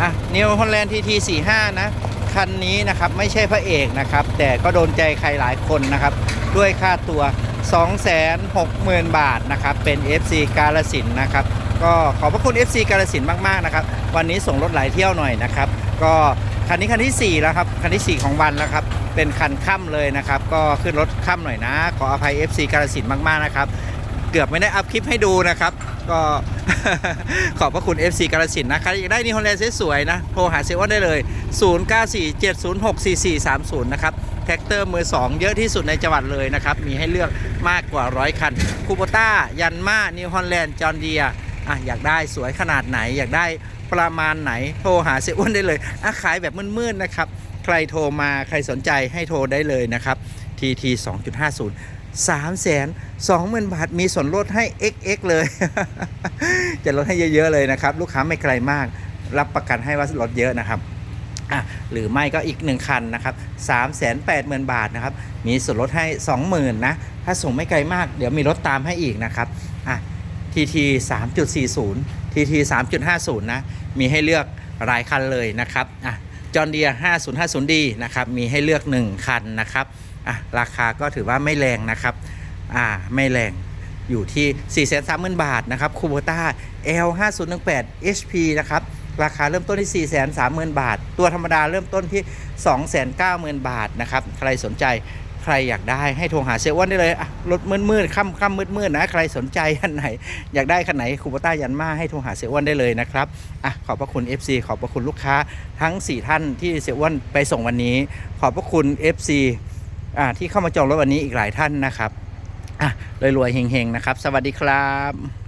อะนิวฮอลแลนด์ทีทีสี่ห้านะคันนี้นะครับไม่ใช่พระเอกนะครับ แต่ก็โดนใจใครหลายคนนะครับ ด้วยค่าตัว 260,000 บาทนะครับ เป็น FC กาลสินนะครับ ก็ขอบพระคุณ FC กาลสินมากๆนะครับ วันนี้ส่งรถหลายเที่ยวหน่อยนะครับ ก็คันนี้คันที่ 4 แล้วครับ คันที่ 4 ของวันแล้วครับ เป็นคันค่ำเลยนะครับ ก็ขึ้นรถค่ำหน่อยนะ ขออภัย FC กาลสินมากๆนะครับ เกือบไม่ได้อัพคลิปให้ดูนะครับ ก็ ขอบพระคุณ FC กาลสินนะ ใครอยากได้นิฮอลแลนด์สวยๆนะ โทรหาเซลล์ได้เลย 0947064430 นะครับ แท็กเตอร์มือ 2 เยอะที่สุดในจังหวัดเลยนะครับ มีให้เลือกมากกว่าร้อยคันคูโบต้ายันมานิฮอลแลนด์จอร์เดียอะอยากได้สวยขนาดไหน อยากได้ประมาณไหนโทรหาเซลล์ได้เลยอะขายแบบมืดๆนะครับ ใครโทรมาใครสนใจให้โทรได้เลยนะครับ TT 2.50 3 2 0 0 0 0 บาท มีส่วนลดให้ XX เลย จะลดให้เยอะ ๆ เลยนะครับ ลูกค้าไม่ไกลมาก รับประกันให้ว่าลดเยอะนะครับอะหรือไม่ก็อีก 1 คันนะครับ3 8 0 0 0 0 บาทนะครับ มีส่วนลดให้ 20,000นะ ถ้าส่งไม่ไกลมาก เดี๋ยวมีลดตามให้อีกนะครับอะ TT 3.40 TT 3.50 นะ มีให้เลือกหลายคันเลยนะครับอะ จอห์นเดีย 5050D นะครับ มีให้เลือก 1 คันนะครับอะราคาก็ถือว่าไม่แรงนะครับอ่าไม่แรงอยู่ที่ 430,000 บาทนะครับคูโบต้า L 5018 HP นะครับ ราคาเริ่มต้นที่ 430,000 บาท ตัวธรรมดาเริ่มต้นที่ 290,000 บาทนะครับ ใครสนใจ ใครอยากได้ให้โทรหาเซลล์อ้วนได้เลยรถมืดๆค่ำค่ำมืดๆนะ ใครสนใจคันไหน อยากได้คันไหนคูโบต้ายันมาให้โทรหาเซลล์อ้วนได้เลยนะครับอะขอบพระคุณ FC ขอบพระคุณลูกค้าทั้ง 4 ท่านที่เซลล์อ้วนไปส่งวันนี้ ขอบพระคุณ FC อ่าที่เข้ามาจองรถวันนี้อีกหลายท่านนะครับอะรวยๆเฮงๆนะครับ สวัสดีครับ